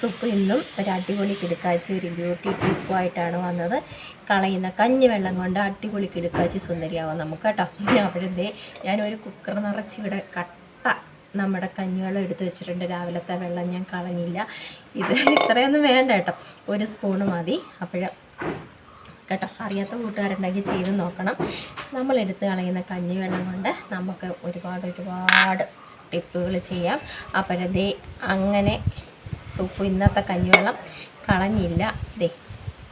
സുപ്പ് ഇന്നും ഒരു അടിപൊളി കിടക്കാച്ചി ഒരു ബ്യൂട്ടി ടിപ്പുമായിട്ടാണ് വന്നത്. കളയുന്ന കഞ്ഞി വെള്ളം കൊണ്ട് അടിപൊളി കിടക്കാച്ചി സുന്ദരിയാവാം നമുക്ക് കേട്ടോ. പിന്നെ അപ്പോഴത്തെ ഞാനൊരു കുക്കർ നിറച്ച് ഇവിടെ കട്ട നമ്മുടെ കഞ്ഞിവെള്ളം എടുത്തു വെച്ചിട്ടുണ്ട്. രാവിലത്തെ വെള്ളം ഞാൻ കളഞ്ഞില്ല. ഇത് ഇത്രയൊന്നും വേണ്ട കേട്ടോ. ഒരു സ്പൂണ് മതി. അപ്പോൾ കേട്ടോ അറിയാത്ത കൂട്ടുകാരുണ്ടെങ്കിൽ ചെയ്ത് നോക്കണം. നമ്മൾ എടുത്ത് കളയുന്ന കഞ്ഞിവെള്ളം കൊണ്ട് നമുക്ക് ഒരുപാട് ഒരുപാട് ടിപ്പുകൾ ചെയ്യാം. അപ്പോഴതേ അങ്ങനെ സൂപ്പ് ഇന്നത്തെ കഞ്ഞിവെള്ളം കളഞ്ഞില്ല. ദേ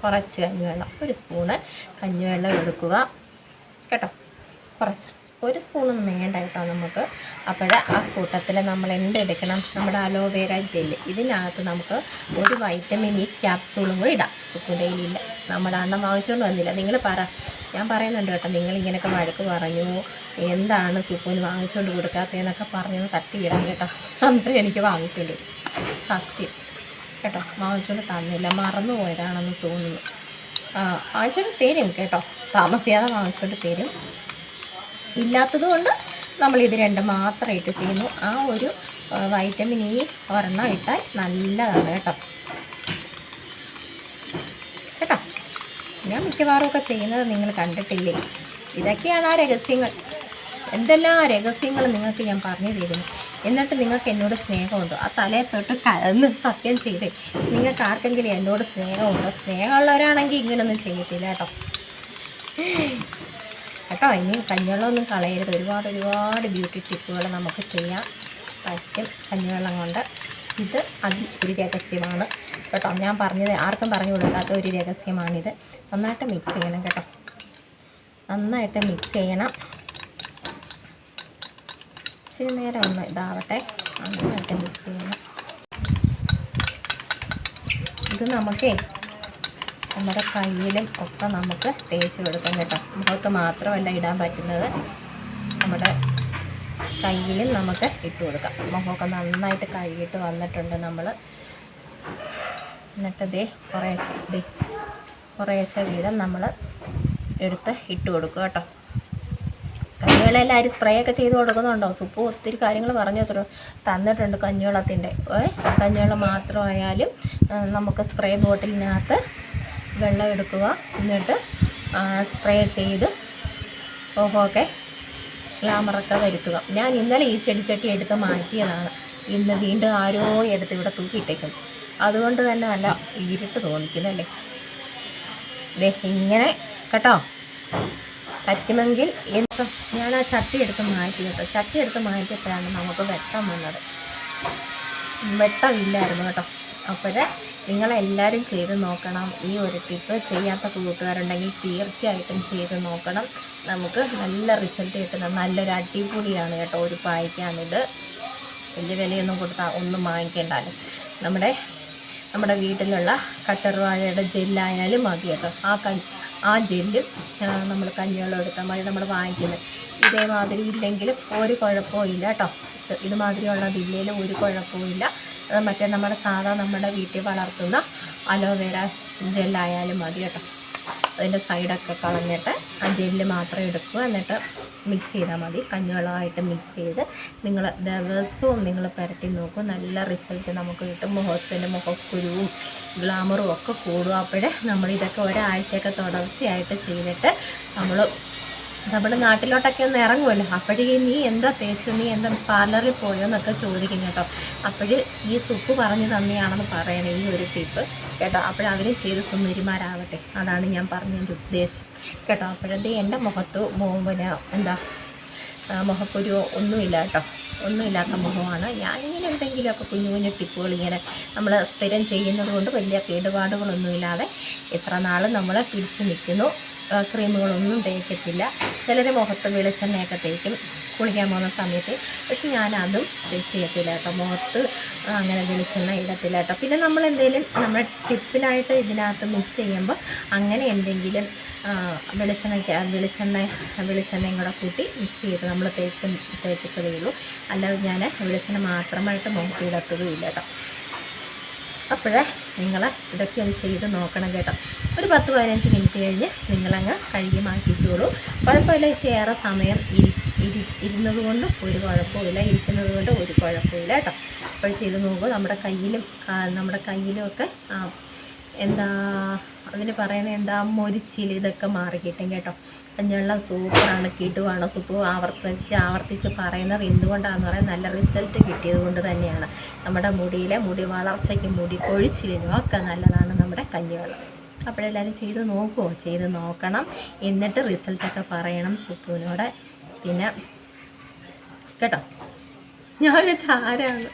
കുറച്ച് കഞ്ഞിവെള്ളം. ഒരു സ്പൂണ് കഞ്ഞിവെള്ളം എടുക്കുക. കേട്ടോ? കുറച്ച്. ഒരു സ്പൂണൊന്നും വേണ്ട കേട്ടോ നമുക്ക്. അപ്പോൾ ആ കൂട്ടത്തിൽ നമ്മൾ എന്തെടുക്കണം? നമ്മുടെ അലോവേര ജെല്ല്. ഇതിനകത്ത് നമുക്ക് ഒരു വൈറ്റമിൻ ഇ ക്യാപ്സൂളും കൂടി ഇടാം. സൂപ്പ് കയ്യിലില്ല നമ്മുടെ അണ്ണം വാങ്ങിച്ചുകൊണ്ട് വന്നില്ല. നിങ്ങൾ പറ. ഞാൻ പറയുന്നുണ്ട് കേട്ടോ നിങ്ങൾ ഇങ്ങനെയൊക്കെ വഴക്ക് പറഞ്ഞു. എന്താണ് സൂപ്പിന് വാങ്ങിച്ചുകൊണ്ട് കൊടുക്കാത്തതെന്നൊക്കെ പറഞ്ഞു തട്ടിയിടാം കേട്ടോ. അന്നേരം എനിക്ക് വാങ്ങിച്ചുകൊണ്ട്. സത്യം. കേട്ടോ വാങ്ങിച്ചുകൊണ്ട് തന്നില്ല മറന്നു പോയതാണെന്ന് തോന്നുന്നു. ആ വാങ്ങിച്ചുകൊണ്ട് തരും കേട്ടോ താമസിയാതെ വാങ്ങിച്ചുകൊണ്ട് തരും. ഇല്ലാത്തതുകൊണ്ട് നമ്മൾ ഇത് രണ്ട് മാത്രമായിട്ട് ചെയ്യുന്നു. ആ ഒരു വൈറ്റമിൻ ഇ ഒരെണ്ണം ഇട്ടാൽ നല്ലതാണ് കേട്ടോ. കേട്ടോ ഞാൻ മിക്കവാറും ഒക്കെ ചെയ്യുന്നത് നിങ്ങൾ കണ്ടിട്ടില്ലേ? ഇതൊക്കെയാണ് ആ രഹസ്യങ്ങൾ. എന്തെല്ലാം രഹസ്യങ്ങൾ നിങ്ങൾക്ക് ഞാൻ പറഞ്ഞു തരുന്നു? എന്നിട്ട് നിങ്ങൾക്ക് എന്നോട് സ്നേഹമുണ്ടോ? ആ തലയെ തൊട്ട് കലന്ന് സത്യം ചെയ്തേ. നിങ്ങൾക്ക് ആർക്കെങ്കിലും എന്നോട് സ്നേഹമുണ്ടോ? സ്നേഹമുള്ളവരാണെങ്കിൽ ഇങ്ങനൊന്നും ചെയ്യത്തില്ല കേട്ടോ. കേട്ടോ ഇനി കഞ്ഞിവെള്ളമൊന്നും കളയരുത്. ഒരുപാട് ഒരുപാട് ബ്യൂട്ടി ടിപ്പുകൾ നമുക്ക് ചെയ്യാം പറ്റും കഞ്ഞിവെള്ളം കൊണ്ട്. ഇത് അതി ഒരു രഹസ്യമാണ്. കേട്ടോ ഞാൻ പറഞ്ഞത് ആർക്കും പറഞ്ഞു കൊടുക്കാത്ത ഒരു രഹസ്യമാണിത്. നന്നായിട്ട് മിക്സ് ചെയ്യണം കേട്ടോ. നന്നായിട്ട് മിക്സ് ചെയ്യണം. ഇച്ചിരി നേരം ഒന്ന് ഇതാവട്ടെ നന്നായിട്ട് മിക്സ് ചെയ്യണം ഇത് നമുക്കേ നമ്മുടെ കയ്യിലും ഒക്കെ നമുക്ക് തേച്ച് കൊടുക്കാം കേട്ടോ. മുഖത്ത് മാത്രമല്ല ഇടാൻ പറ്റുന്നത്. നമ്മുടെ കയ്യിലും നമുക്ക് ഇട്ട് കൊടുക്കാം. മുഖമൊക്കെ നന്നായിട്ട് കഴുകിയിട്ട് വന്നിട്ടുണ്ട് നമ്മൾ എന്നിട്ട് ദേ കുറേശ്ശെ ദേ കുറേശ്ശെ വീതം നമ്മൾ എടുത്ത് ഇട്ട് കൊടുക്കുക കേട്ടോ. എല്ലാവരും സ്പ്രേ ഒക്കെ ചെയ്ത് കൊടുക്കുന്നുണ്ടോ? സുപ്പ് ഒത്തിരി കാര്യങ്ങൾ പറഞ്ഞു തരും. തന്നിട്ടുണ്ട് കഞ്ഞിവെള്ളത്തിന്റെ. കഞ്ഞിവെള്ളം മാത്രമായാലും നമുക്ക് സ്പ്രേ ബോട്ടിലിനകത്ത് വെള്ളം എടുക്കുക. എന്നിട്ട് സ്പ്രേ ചെയ്ത് ഓഹോക്കെ ഗ്ലാമറൊക്കെ വരുത്തുക. ഞാൻ ഇന്നലെ ഈ ചെടിച്ചട്ടി എടുത്ത് മാറ്റിയതാണ്. ഇന്ന് വീണ്ടും ആരോ എടുത്ത് ഇവിടെ തൂക്കിയിട്ടേക്കും അതുകൊണ്ട് തന്നെ അല്ല ഇരുട്ട് തോന്നിക്കുന്നല്ലേ ഇങ്ങനെ കേട്ടോ? പറ്റുമെങ്കിൽ ഞാൻ ആ ചട്ടി എടുത്ത് മാറ്റി കേട്ടോ. ചട്ടി എടുത്ത് മാറ്റിയപ്പോഴാണ് നമുക്ക് വെട്ടം വന്നത്. വെട്ടമില്ലായിരുന്നു കേട്ടോ. അപ്പോൾ നിങ്ങളെല്ലാവരും ചെയ്ത് നോക്കണം. ഈ ഒരു ടിപ്പ് ചെയ്യാത്ത കൂട്ടുകാരുണ്ടെങ്കിൽ തീർച്ചയായിട്ടും ചെയ്ത് നോക്കണം. നമുക്ക് നല്ല റിസൾട്ട് കിട്ടുന്ന നല്ലൊരു അടിപൊളിയാണ് കേട്ടോ ഒരു പായ്ക്കാണിത്. വലിയ വിലയൊന്നും കൊടുത്താൽ ഒന്നും വാങ്ങിക്കേണ്ടാലും നമ്മുടെ നമ്മുടെ വീട്ടിലുള്ള കട്ടർവാഴയുടെ ജെല്ലായാലും മതി കേട്ടോ. ആ ക ആ ജെല്ലും നമ്മൾ കഞ്ഞിവെള്ളം എടുത്താൽ മതി നമ്മൾ വാങ്ങിക്കുന്നത്. ഇതേമാതിരി ഇല്ലെങ്കിലും ഒരു കുഴപ്പവും ഇല്ല കേട്ടോ. ഇത് ഇതുമാതിരിയുള്ളത് ഇല്ലെങ്കിലും ഒരു കുഴപ്പവും ഇല്ല. മറ്റേ നമ്മുടെ സാധാ നമ്മുടെ വീട്ടിൽ വളർത്തുന്ന അലോവേര ജെല്ലായാലും മതി കേട്ടോ. അതിന്റെ സൈഡൊക്കെ കളഞ്ഞിട്ട് ജെല്ല് മാത്രം എടുക്കുക. എന്നിട്ട് മിക്സ് ചെയ്താൽ മതി. കഞ്ഞിവെള്ളമായിട്ട് മിക്സ് ചെയ്ത് നിങ്ങൾ ദിവസവും നിങ്ങൾ പുരട്ടി നോക്കും. നല്ല റിസൾട്ട് നമുക്ക് കിട്ടും. മുഖത്തിന്റെ മുഖക്കുരുവും ഗ്ലാമറും ഒക്കെ കൂടും. അപ്പോഴേ നമ്മളിതൊക്കെ ഒരാഴ്ചയൊക്കെ തുടർച്ചയായിട്ട് ചെയ്തിട്ട് നമ്മൾ നമ്മുടെ നാട്ടിലോട്ടൊക്കെ ഒന്ന് ഇറങ്ങുമല്ലോ. അപ്പോഴേ നീ എന്താ തേച്ചു? നീ എന്താ പാർലറിൽ പോയോ എന്നൊക്കെ ചോദിക്കും കേട്ടോ. അപ്പോൾ ഈ സുപ്പ് പറഞ്ഞു തന്നെയാണെന്ന് പറയണേ ഈ ഒരു ടിപ്പ്. കേട്ടോ അപ്പോഴവരും ചെയ്ത് സുന്ദരിമാരാവട്ടെ. അതാണ് ഞാൻ പറഞ്ഞതിന്റെ ഉദ്ദേശം. കേട്ടോ അപ്പോഴത്തെ എന്റെ മുഖത്ത് പിന്നെ എന്താ മുഖക്കുരുവോ ഒന്നുമില്ല കേട്ടോ. ഒന്നുമില്ലാത്ത മുഖമാണ്. ഞാൻ ഞാനിങ്ങനെ എന്തെങ്കിലുമൊക്കെ കുഞ്ഞു കുഞ്ഞു ടിപ്പുകൾ ഇങ്ങനെ നമ്മൾ സ്ഥിരം ചെയ്യുന്നത് കൊണ്ട് വലിയ കേടുപാടുകളൊന്നുമില്ലാതെ എത്ര നാൾ നമ്മൾ പിടിച്ചു നിൽക്കുന്നു. ക്രീമുകളൊന്നും തേക്കത്തില്ല. ചിലർ മുഖത്ത് വെളിച്ചെണ്ണയൊക്കെ തേക്കും. കുളിക്കാൻ പോകുന്ന സമയത്ത്. പക്ഷെ ഞാനതും ചെയ്യത്തില്ല കേട്ടോ. മുഖത്ത് അങ്ങനെ വെളിച്ചെണ്ണ ഇടത്തില്ല കേട്ടോ. പിന്നെ നമ്മൾ എന്തെങ്കിലും നമ്മുടെ ടിപ്പിലായിട്ട് ഇതിനകത്ത് മിക്സ് ചെയ്യുമ്പോൾ അങ്ങനെ എന്തെങ്കിലും വെളിച്ചെണ്ണയ്ക്ക് വെളിച്ചെണ്ണ വെളിച്ചെണ്ണയും കൂടെ കൂട്ടി മിക്സ് ചെയ്ത് നമ്മൾ തേക്കും തേക്കത്തതേ ഉള്ളൂ അല്ലാതെ ഞാൻ വെളിച്ചെണ്ണ മാത്രമായിട്ട് മുഖത്ത് ഇടത്തതും ഇല്ല കേട്ടോ. അപ്പോഴേ നിങ്ങൾ ഇതൊക്കെ ഒന്ന് ചെയ്ത് നോക്കണം കേട്ടോ. ഒരു പത്ത് പതിനഞ്ച് മിനിറ്റ് കഴിഞ്ഞ് നിങ്ങളങ്ങ് കഴുകി മാറ്റിയിട്ടുള്ളൂ. കുഴപ്പമില്ല ചേറെ സമയം ഇരി ഇരി ഇരുന്നത് കൊണ്ട് ഒരു കുഴപ്പമില്ല ഇരിക്കുന്നത് കൊണ്ട് ഒരു കുഴപ്പമില്ല കേട്ടോ. അപ്പോൾ ചെയ്ത് നോക്കുമ്പോൾ നമ്മുടെ കയ്യിലും നമ്മുടെ കയ്യിലും ഒക്കെ എന്താ അതിന് പറയുന്നത് എന്താ മൊരിച്ചിൽ ഇതൊക്കെ മാറി കിട്ടും കേട്ടോ. കഞ്ഞവെള്ളം സൂപ്പറാണ് കിടുവാണ് സൂപ്പ് ആവർത്തിച്ച് ആവർത്തിച്ച് പറയുന്നത് എന്തുകൊണ്ടാണെന്ന് പറയാൻ നല്ല റിസൾട്ട് കിട്ടിയത് കൊണ്ട് തന്നെയാണ്. നമ്മുടെ മുടിയിലെ മുടി വളർച്ചയ്ക്ക് മുടി കൊഴിച്ചിലിനും ഒക്കെ നല്ലതാണ് നമ്മുടെ കഞ്ഞിവെള്ളം. അപ്പോഴെല്ലാവരും ചെയ്ത് നോക്കുമോ ചെയ്ത് നോക്കണം. എന്നിട്ട് റിസൾട്ടൊക്കെ പറയണം സുപ്പുവിനോട്. പിന്നെ കേട്ടോ? ഞാൻ വെച്ച ആരാണ്?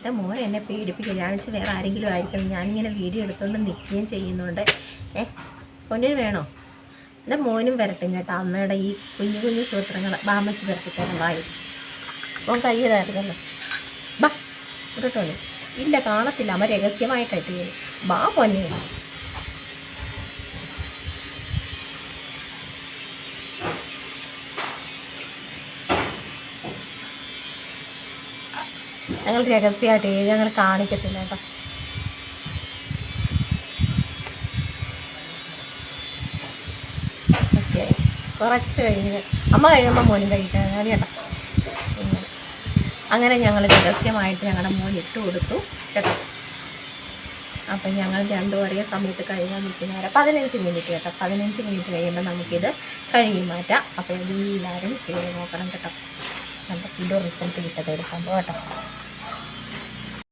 എന്റെ മോൻ എന്നെ പീഡിപ്പിക്കുക. ഞാൻ വേറെ ആരെങ്കിലും ആയിരിക്കണം. ഞാനിങ്ങനെ വീഡിയോ എടുത്തുകൊണ്ട് നിൽക്കുകയും ചെയ്യുന്നുണ്ട്. ഏ പൊന്നിന് വേണോ? എന്റെ മോനും വരട്ടെ കേട്ടോ അമ്മയുടെ ഈ കുഞ്ഞു കുഞ്ഞു സൂത്രങ്ങൾ ബാമച്ച് വരട്ടിത്തരം വായി മോൻ കഴിയതായിരുന്നല്ലോ ബാ ഇട്ടോളി ഇല്ല കാണത്തില്ല. അമ്മ ചെയ്യും ബാ പൊന്നെ. ഞങ്ങൾ രഹസ്യമായിട്ട് ഏഴ് ഞങ്ങൾ കാണിക്കത്തില്ല കേട്ടോ. കുറച്ച് കഴിഞ്ഞ് അമ്മ കഴിയുമ്പോൾ മോനും കഴിക്കാൻ കേട്ടോ. അങ്ങനെ ഞങ്ങൾ രഹസ്യമായിട്ട് ഞങ്ങളുടെ മോൻ ഇട്ട് കൊടുത്തു കേട്ടോ. അപ്പം ഞങ്ങൾ രണ്ടും ഒരേ സമയത്ത് കഴുകാൻ നിൽക്കുന്നവരെ പതിനഞ്ച് മിനിറ്റ് കേട്ടോ. പതിനഞ്ച് മിനിറ്റ് കഴിയുമ്പോൾ നമുക്കിത് കഴുകി മാറ്റാം. അപ്പോൾ എല്ലാവരും ചെയ്ത് നോക്കണം കേട്ടോ. നമുക്ക് ഇതോ റിസൾട്ട് കിട്ടത്തൊരു സംഭവം കേട്ടോ.